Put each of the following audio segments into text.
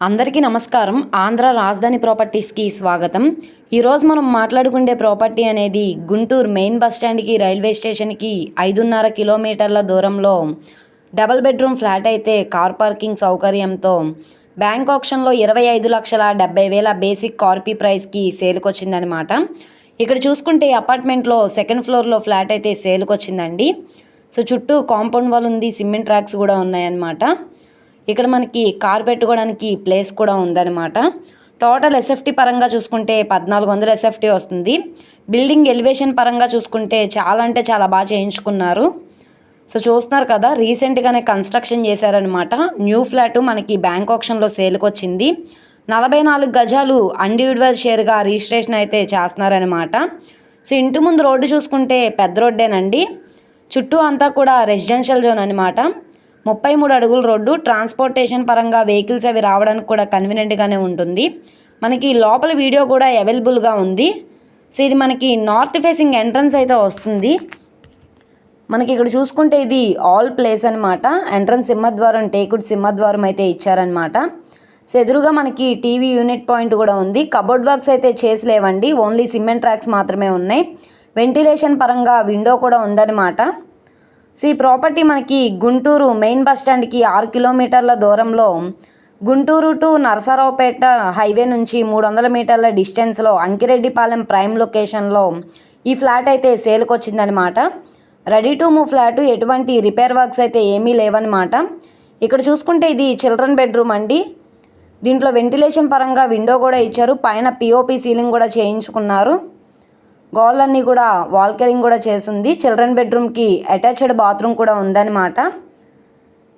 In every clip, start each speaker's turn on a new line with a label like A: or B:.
A: అందరికీ నమస్కారం. ఆంధ్ర రాజధాని ప్రాపర్టీస్కి స్వాగతం. ఈరోజు మనం మాట్లాడుకుండే ప్రాపర్టీ అనేది గుంటూరు మెయిన్ బస్ స్టాండ్కి రైల్వే స్టేషన్కి ఐదున్నర కిలోమీటర్ల దూరంలో డబల్ బెడ్రూమ్ ఫ్లాట్ అయితే కార్ పార్కింగ్ సౌకర్యంతో బ్యాంక్ ఆప్షన్లో ఇరవై ఐదు లక్షల డెబ్బై వేల బేసిక్ కార్పీ ప్రైస్కి సేల్కి వచ్చిందనమాట ఇక్కడ చూసుకుంటే అపార్ట్మెంట్లో సెకండ్ ఫ్లోర్లో ఫ్లాట్ అయితే సేల్కి వచ్చిందండి సో చుట్టూ కాంపౌండ్ వాల్ ఉంది సిమెంట్ ట్రాక్స్ కూడా ఉన్నాయన్నమాట. ఇక్కడ మనకి కార్ పెట్టుకోవడానికి ప్లేస్ కూడా ఉందన్నమాట. టోటల్ ఎస్ఎఫ్టీ పరంగా చూసుకుంటే పద్నాలుగు వందల ఎస్ఎఫ్టీ వస్తుంది. బిల్డింగ్ ఎలివేషన్ పరంగా చూసుకుంటే చాలా అంటే చాలా బాగా చేయించుకున్నారు. సో చూస్తున్నారు కదా రీసెంట్గానే కన్స్ట్రక్షన్ చేశారనమాట న్యూ ఫ్లాట్ మనకి బ్యాంక్ ఆప్షన్లో సేల్కి వచ్చింది. నలభై నాలుగు గజాలు ఇండివిజువల్ షేర్గా రిజిస్ట్రేషన్ అయితే చేస్తున్నారనమాట సో ఇంటి ముందు రోడ్డు చూసుకుంటే పెద్ద రోడ్డేనండి. చుట్టూ అంతా కూడా రెసిడెన్షియల్ జోన్ అనమాట ముప్పై మూడు అడుగుల రోడ్డు ట్రాన్స్పోర్టేషన్ పరంగా వెహికల్స్ అవి రావడానికి కూడా కన్వీనియంట్గానే ఉంటుంది. మనకి లోపల వీడియో కూడా అవైలబుల్గా ఉంది. సో ఇది మనకి నార్త్ ఫేసింగ్ ఎంట్రన్స్ అయితే వస్తుంది. మనకి ఇక్కడ చూసుకుంటే ఇది ఆల్ ప్లేస్ అనమాట ఎంట్రన్స్ సింహద్వారం టేకుడ్ సింహద్వారం అయితే ఇచ్చారనమాట సో ఎదురుగా మనకి టీవీ యూనిట్ పాయింట్ కూడా ఉంది. కబోర్డ్ వర్క్స్ అయితే చేసిలేవండి. ఓన్లీ సిమెంట్ ట్రాక్స్ మాత్రమే ఉన్నాయి. వెంటిలేషన్ పరంగా విండో కూడా ఉందన్నమాట. ఈ ప్రాపర్టీ మనకి గుంటూరు మెయిన్ బస్ స్టాండ్కి ఆరు కిలోమీటర్ల దూరంలో గుంటూరు టు నరసరావుపేట హైవే నుంచి మూడు వందల మీటర్ల డిస్టెన్స్లో అంకిరెడ్డిపాలెం ప్రైమ్ లొకేషన్లో ఈ ఫ్లాట్ అయితే సేల్కి వచ్చిందనమాట రెడీ టు మూవ్ ఫ్లాట్ ఎటువంటి రిపేర్ వర్క్స్ అయితే ఏమీ లేవన్నమాట. ఇక్కడ చూసుకుంటే ఇది చిల్డ్రన్ బెడ్రూమ్ అండి. దీంట్లో వెంటిలేషన్ పరంగా విండో కూడా ఇచ్చారు. పైన పిఓపి సీలింగ్ కూడా చేయించుకున్నారు. గోళ్ళన్నీ కూడా వాల్ కెరింగ్ కూడా చేసింది చిల్డ్రన్ బెడ్రూమ్కి అటాచ్డ్ బాత్రూమ్ కూడా ఉందన్నమాట.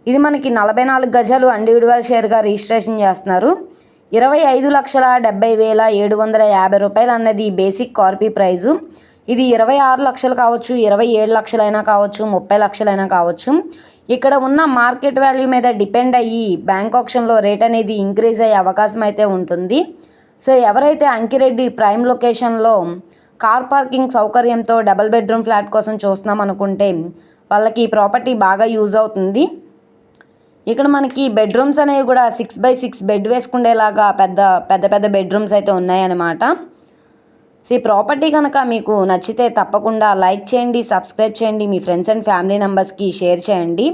A: ఇది మనకి నలభై నాలుగు గజాలు ఇండివిజువల్ షేర్గా రిజిస్ట్రేషన్ చేస్తున్నారు. ఇరవై ఐదు లక్షల డెబ్బై వేల ఏడు వందల యాభై రూపాయలు అన్నది బేసిక్ కార్పీ ప్రైజు ఇది ఇరవై ఆరు లక్షలు కావచ్చు ఇరవై ఏడు లక్షలైనా కావచ్చు ముప్పై లక్షలైనా కావచ్చు. ఇక్కడ ఉన్న మార్కెట్ వాల్యూ మీద డిపెండ్ అయ్యి బ్యాంక్ ఆప్షన్లో రేట్ అనేది ఇంక్రీజ్ అయ్యే అవకాశం అయితే ఉంటుంది. సో ఎవరైతే అంకిరెడ్డి ప్రైమ్ లొకేషన్లో కార్ పార్కింగ్ సౌకర్యంతో డబల్ బెడ్రూమ్ ఫ్లాట్ కోసం చూస్తున్నాం అనుకుంటే వాళ్ళకి ఈ ప్రాపర్టీ బాగా యూజ్ అవుతుంది. ఇక్కడ మనకి బెడ్రూమ్స్ అనేవి కూడా సిక్స్ బై సిక్స్ బెడ్ వేసుకునేలాగా పెద్ద పెద్ద పెద్ద బెడ్రూమ్స్ అయితే ఉన్నాయన్నమాట. సో ఈ ప్రాపర్టీ కనుక మీకు నచ్చితే తప్పకుండా లైక్ చేయండి సబ్స్క్రైబ్ చేయండి మీ ఫ్రెండ్స్ అండ్ ఫ్యామిలీ మెంబర్స్కి షేర్ చేయండి.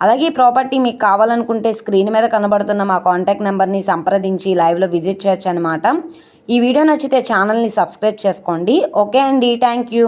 A: అలాగే ఈ ప్రాపర్టీ మీకు కావాలనుకుంటే స్క్రీన్ మీద కనబడుతున్న మా కాంటాక్ట్ నెంబర్ని సంప్రదించి లైవ్లో విజిట్ చేయొచ్చు అనమాట ఈ వీడియో నచ్చితే ఛానల్ని సబ్స్క్రైబ్ చేసుకోండి. ఓకే అండి. Thank you.